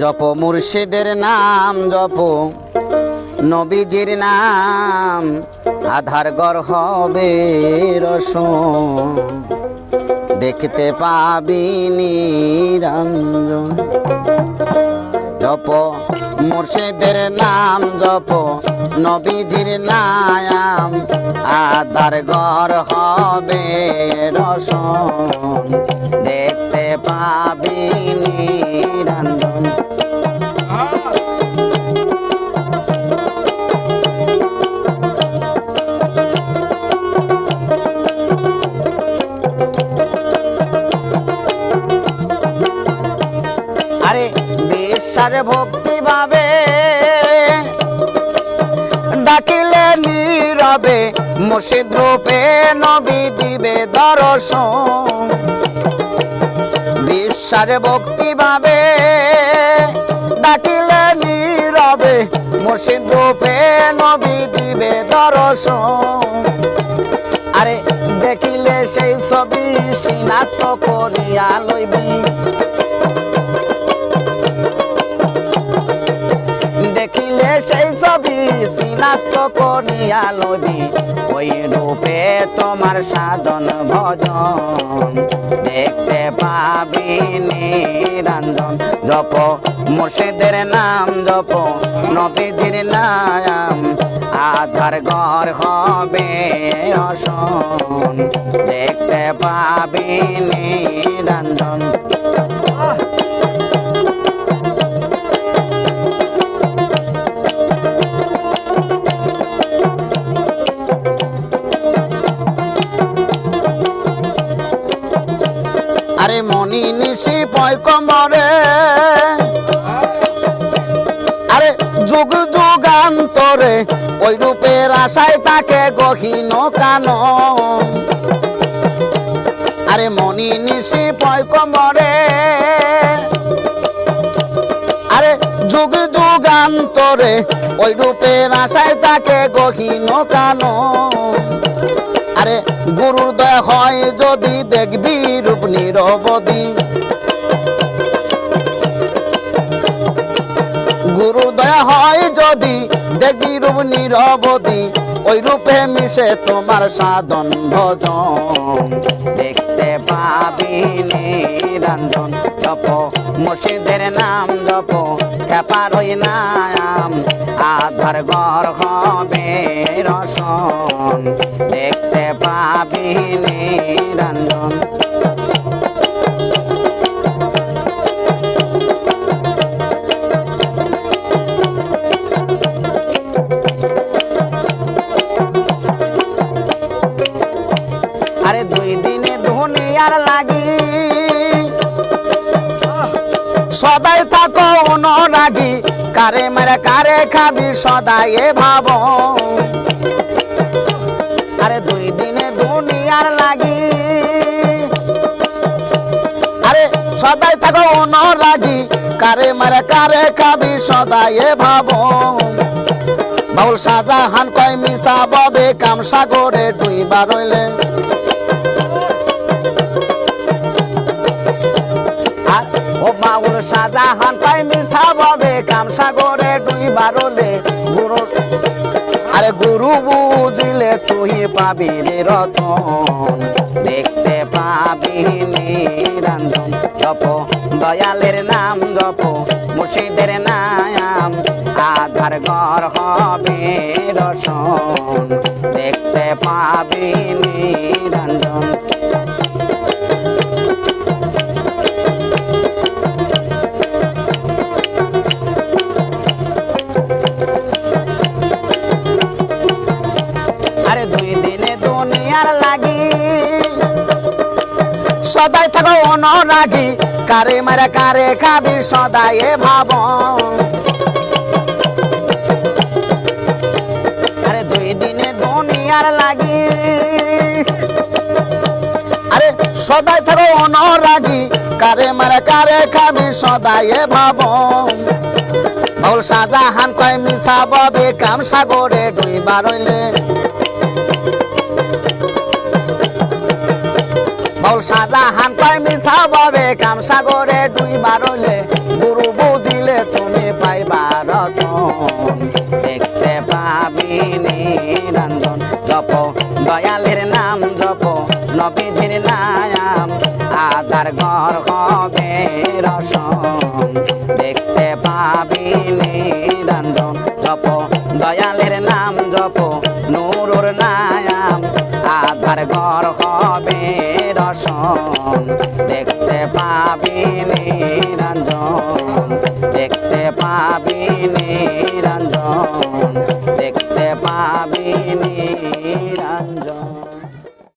জপ মুর্শিদের নাম জপ। নবীজির নাম আধার গর হবে রসম দেখতে পাবি নিরঞ্জন। জপ মুর্শিদের নাম জপ। নবীজির নাম আদার ঘর হবে রসম দেখতে পাবি নিরঞ্জন। বিশ্বাস ভক্তি ভাবে ডাকিলে নীরবে মুর্শিদ রূপে নবী দিবে দর্শন। বিশ্বাস ভক্তি ভাবে ডাকিলে নীরবে মুর্শিদ রূপে নবী দিবে দর্শন। আরে দেখিলে সেই ছবি সিনাত করিয়া লইবি। সিনাত করিয়া লবি ওই রূপে তোমার সাধন ভজন। দেখতে পাবি নিরঞ্জন, জপ মুর্শিদের নাম, জপ নবীজির নাম। আধার ঘর হবে অসন দেখতে পাবি নিরঞ্জন। মনি নিশি পয়কমরে আরে যুগ যুগান্তরে ওই রূপের আশায় তাকে গহীন কান আরে মনি নিশি পয়কমরে আরে যুগ যুগান্তরে ওই রূপের আশায় তাকে গহীন কান আরে গুরুর দয়া হয় যদি দেখবি রূপ নিরবধি গুরুর দয়া হয় যদি দেখবি রূপ নিরবধি, ওই রূপে মিশে তোমার সাধন ভজন। দেখতে পাবি নিরঞ্জন, জপ, মুর্শিদের নাম জপ, খেপার ওই নাম আধার ঘর হবে রসন। দেখতে পাবি নিরঞ্জন দিনে দুনিয়ার লাগি। সদাই থাকো অনুরাগী, কারে মেরে কারে খাবি সদাই এ ভাব। আরে দুই দিনে দুনিয়ার লাগি। আরে সদাই থাকো অনুরাগী, কারে মেরে কারে খাবি সদাই এ ভাব। বাউল শাহজাহান কয় মিশা ববে কাম সাগরে ডুইবা রইলে। ও বাউল শাহজাহান কয় মিশা ববে কাম সাগরে ডুইবা রইলে গুরু আরে গুরু বুঝিলে তুই পাবি রতন। দেখতে পাবি নিরঞ্জন জপ। দয়ালের নাম জপ, মুর্শিদের নাম। আধার ঘর হবে রসন। দেখতে পাবি নিরঞ্জন সদাই থাকো অনুরাগী। কারে মারে কারে খাবি সদাই এ ভাব। আরে দুই দিনে দুনিয়ার লাগি। আরে সদাই থাকো অনুরাগী। কারে মারে কারে খাবি সদাই এ ভাব। বাউল শাহজাহান কয় মিশা ববে কাম সাগরে ডুইবা রইলে। মৌল সাদা হান পাই মিছা ভাবে, কাম সাগরে দুই বারলে গুরু বুঝিলে তুমি পাইবার দেখতে পাবি নিরঞ্জন, জপ দয়ালের নাম, জপ নবীজির নাম আদার ঘর হবে রসম দেখতে পাবি নিরঞ্জন, জপ দয়াল